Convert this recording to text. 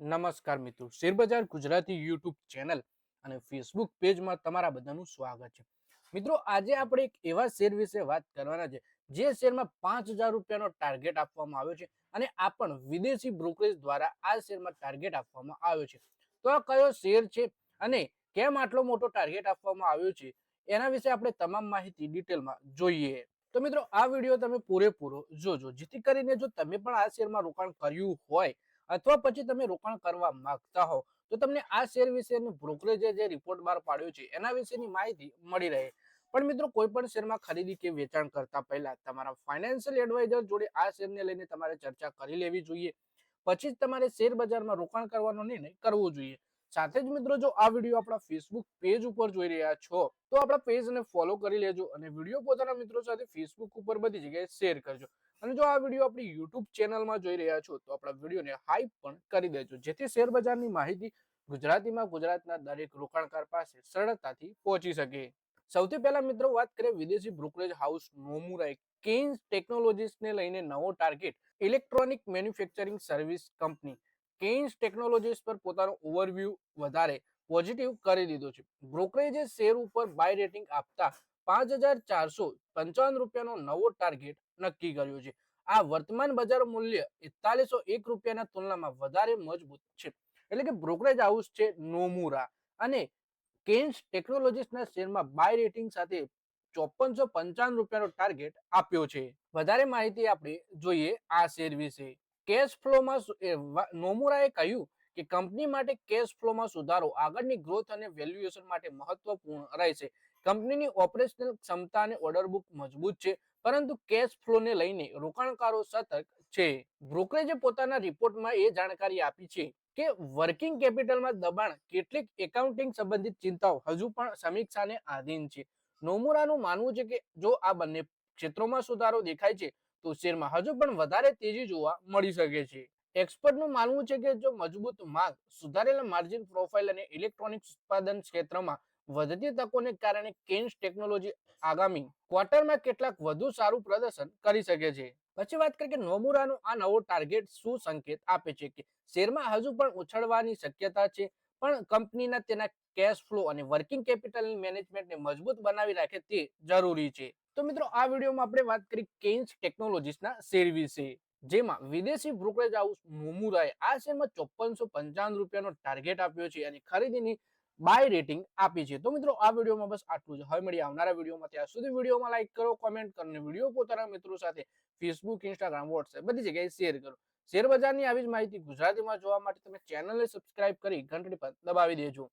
નમસ્કાર મિત્રો. શેરબજાર ગુજરાતી યુટ્યુબ ચેનલ અને ફેસબુક પેજમાં તમારા બધાનું સ્વાગત છે. મિત્રો, આજે આપણે એક એવા શેર વિશે વાત કરવાના છે, જે શેરમાં પાંચ હજાર રૂપિયાનો ટાર્ગેટ આપવામાં આવ્યો છે અને આ પણ વિદેશી બ્રોકરેજ દ્વારા આ શેરમાં ટાર્ગેટ આપવામાં આવ્યો છે. તો આ કયો શેર છે અને કેમ આટલો મોટો ટાર્ગેટ આપવામાં આવ્યો છે, એના વિશે આપણે તમામ માહિતી ડિટેલમાં જોઈએ. તો મિત્રો, આ વીડિયો તમે પૂરેપૂરો જોજો. જેથી કરીને જો તમે પણ આ શેરમાં રોકાણ કર્યું હોય અથવા પછી તમે રોકાણ કરવા માંગતા હો તો તમને આ શેર વિશેનું બ્રોકરેજે જે રિપોર્ટ બહાર પાડ્યો છે, એના વિશેની માહિતી મળી રહે. પણ મિત્રો, કોઈ પણ શેરમાં ખરીદી કે વેચાણ કરતા પહેલા તમારા ફાઇનાન્શિયલ એડવાઇઝર જોડે આ શેરને લઈને તમારે ચર્ચા કરી લેવી જોઈએ. પછી જ તમારે શેર બજારમાં રોકાણ કરવાનો નિર્ણય કરવો જોઈએ. સાથે જ મિત્રો જો આ વીડિયો આપણા ફેસબુક પેજ ઉપર જોઈ રહ્યા છો, તો આપણા પેજને ફોલો કરી લેજો અને વીડિયો પોતાના મિત્રો સાથે ફેસબુક ઉપર બધી જગ્યાએ શેર કરજો. અને જો આ વીડિયો આપણી યુટ્યુબ ચેનલમાં જોઈ રહ્યા છો, તો આપણા વિડીયોને હાઈપ પણ કરી દેજો. જેથી શેર બજારની માહિતી ગુજરાતીમાં ગુજરાતના દરેક રોકાણકાર પાસે સરળતાથી પહોંચી શકે. સૌથી પહેલા મિત્રો વાત કરીએ વિદેશી બ્રોકરેજ હાઉસ નોમુરાએ કેન્સ ટેકનોલોજીસને લઈને નવો target electronic manufacturing service company Kaynes technologies પર પોતાનો ઓવરવ્યૂ વધારે પોઝિટિવ કરી દીધો છે. બ્રોકરેજે શેર ઉપર બાય રેટિંગ આપતા પાંચ હજાર ચારસો પંચાવન રૂપિયાનો નવો ટાર્ગેટ નક્કી કર્યો છે. આ વર્તમાન બજાર મૂલ્ય એકતાલીસો એક રૂપિયાના તુલનામાં વધારે મજબૂત છે. એટલે કે બ્રોકરેજ હાઉસ છે નોમુરા અને કેન્સ ટેકનોલોજીસના શેરમાં બાય રેટિંગ સાથે ચોપનસો પંચાવન રૂપિયાનો ટાર્ગેટ આપ્યો છે. વધારે માહિતી આપણે જોઈએ આ શેર વિશે. કેશ ફ્લોમાં નોમુરાએ કહ્યું કે કંપની માટે કેશ ફ્લોમાં સુધારો આગળની ગ્રોથ અને વેલ્યુએશન માટે મહત્વપૂર્ણ રહેશે. કંપનીની ઓપરેશનલ ક્ષમતા અને ઓર્ડર બુક મજબૂત છે, પરંતુ કેશ ફ્લોને લઈને રોકાણકારો સતર્ક છે. બ્રોકરેજે પોતાના રિપોર્ટમાં એ જાણકારી આપી છે કે વર્કિંગ કેપિટલમાં દબાણ કેટલીક એકાઉન્ટિંગ સંબંધિત ચિંતાઓ હજુ પણ સમીક્ષાને આધીન છે. નોમુરાનું માનવું છે કે જો આ બંને ક્ષેત્રોમાં સુધારો દેખાય છે તો શેરમાં હજુ પણ વધારે તેજી જોવા મળી શકે છે. એક્સપર્ટનું માનવું છે કે જો મજબૂત માંગ સુધારેલા માર્જિન પ્રોફાઇલ અને ઇલેક્ટ્રોનિક ઉત્પાદન ક્ષેત્રમાં વધતી તકોને કારણે કેન્સ ટેકનોલોજી આગામી ક્વાર્ટરમાં કેટલાક વધુ સારું પ્રદર્શન કરી શકે છે. પછી વાત કરીએ કે નોમુરાનો આ નવો ટાર્ગેટ શું સંકેત આપે છે કે શેરમાં હજુ પણ ઉછળવાની શક્યતા છે, પણ કંપનીના તેના કેશ ફ્લો અને વર્કિંગ કેપિટલ મેનેજમેન્ટને મજબૂત બનાવી રાખે તે જરૂરી છે. તો મિત્રો, આ વિડીયોમાં આપણે વાત કરી કેન્સ ટેકનોલોજીસના શેર વિશે. જેમાં વિદેશી બ્રોકરેજ હાઉસ નોમુરાએ આ શેરમાં ચોપનસો પંચાવન રૂપિયાનો ટાર્ગેટ આપ્યો છે અને ખરીદીની બાય રેટિંગ આપી છે. તો મિત્રો, આ વિડીયોમાં બસ આટલું જ. હવે મળી આવનારા વિડીયોમાં. ત્યાં સુધી વિડીયોમાં લાઈક કરો કોમેન્ટ કરો અને વીડિયો પોતાના મિત્રો સાથે ફેસબુક ઇન્સ્ટાગ્રામ વોટ્સએપ બધી જગ્યાએ શેર કરો. શેર બજારની આવી જ માહિતી ગુજરાતીમાં જોવા માટે તમે ચેનલને સબસ્ક્રાઇબ કરી ઘંટડી પર દબાવી દેજો.